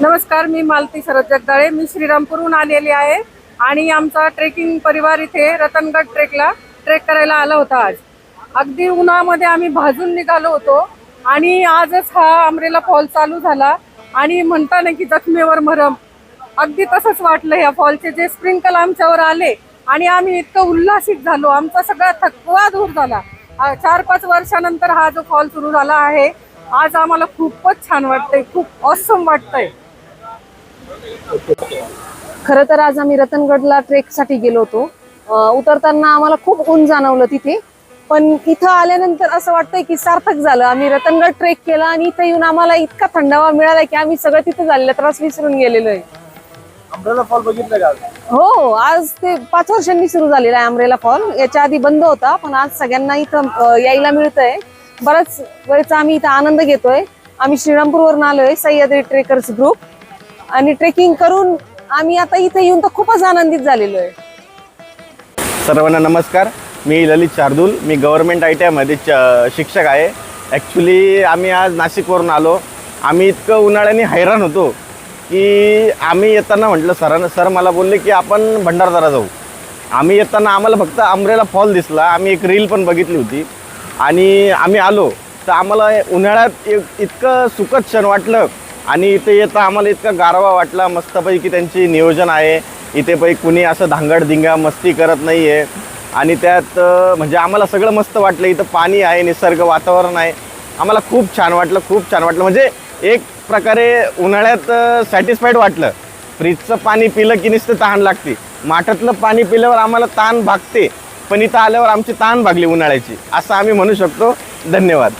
नमस्कार मी मालती शरद जगदाळे. मी श्रीरामपूरहून आलेली आहे आणि आमचा ट्रेकिंग परिवार इथे रतनगड ट्रेकला ट्रेक करायला आला होता आज. अगदी उन्हामध्ये आम्ही भाजून निघालो होतो आणि आजच हा आमरेला फॉल चालू झाला आणि म्हणता ना की जखमेवर मरम. अगदी तसंच वाटलं ह्या फॉलचे जे स्प्रिंकल आमच्यावर आले आणि आम्ही इतकं उल्हासित झालो. आमचा सगळा थकवा दूर झाला. चार पाच वर्षानंतर हा जो फॉल सुरू झाला आहे आज आम्हाला खूपच छान वाटतंय खूप ऑसम वाटतंय. खरं तर आज आम्ही रतनगडला ट्रेकसाठी गेलो होतो. उतरताना आम्हाला खूप ऊन जाणवलं तिथे. पण इथं आल्यानंतर असं वाटतंय की सार्थक झालं. आम्ही रतनगड ट्रेक केला आणि इथं येऊन आम्हाला इतका थंडावा मिळाला की आम्ही सगळं तिथं झालेला त्रास विसरून गेलेलो आहे. अमरेला फॉल बघितलं हो आज ते पाच वर्षांनी सुरू झालेला आहे अमरेला फॉल. याच्या आधी बंद होता पण आज सगळ्यांना इथं यायला मिळतंय. बराच वेळचा आम्ही इथं आनंद घेतोय. आम्ही श्रीरामपूरवरून आलोय सह्याद्री ट्रेकर्स ग्रुप. आणि ट्रेकिंग करून आम्ही आता इथे येऊन तर खूपच आनंदित झालेलो आहे. सर्वांना नमस्कार. मी ललित शार्दूल. मी गव्हर्नमेंट आय टी आयमध्ये शिक्षक आहे. ॲक्च्युली आम्ही आज नाशिकवरून आलो. आम्ही इतकं उन्हाळ्याने हैराण होतो की आम्ही येताना म्हटलं सरांना सर मला बोलले की आपण भंडारदारा जाऊ. आम्ही येताना आम्हाला फक्त आंब्रेला फॉल दिसला. आम्ही एक रील पण बघितली होती. आणि आम्ही आलो. तर आम्हाला उन्हाळ्यात इ- इतकं सुखद क्षण वाटलं आणि इथे येता आम्हाला इतका गारवा वाटला मस्तपैकी त्यांची नियोजन आहे. इथे पै कुणी असं धांगडधिंगा मस्ती करत नाही आहे आणि त्यात म्हणजे आम्हाला सगळं मस्त वाटलं. इथं पाणी आहे निसर्ग वातावरण आहे. आम्हाला खूप छान वाटलं खूप छान वाटलं. म्हणजे एक प्रकारे उन्हाळ्यात सॅटिस्फाईड वाटलं. फ्रीजचं पाणी पिलं की नुसतं तहान लागते. माठातलं पाणी पिल्यावर आम्हाला ताण भागते. पण इथं आल्यावर आमची ताण भागली उन्हाळ्याची. असं आम्ही म्हणू शकतो. धन्यवाद.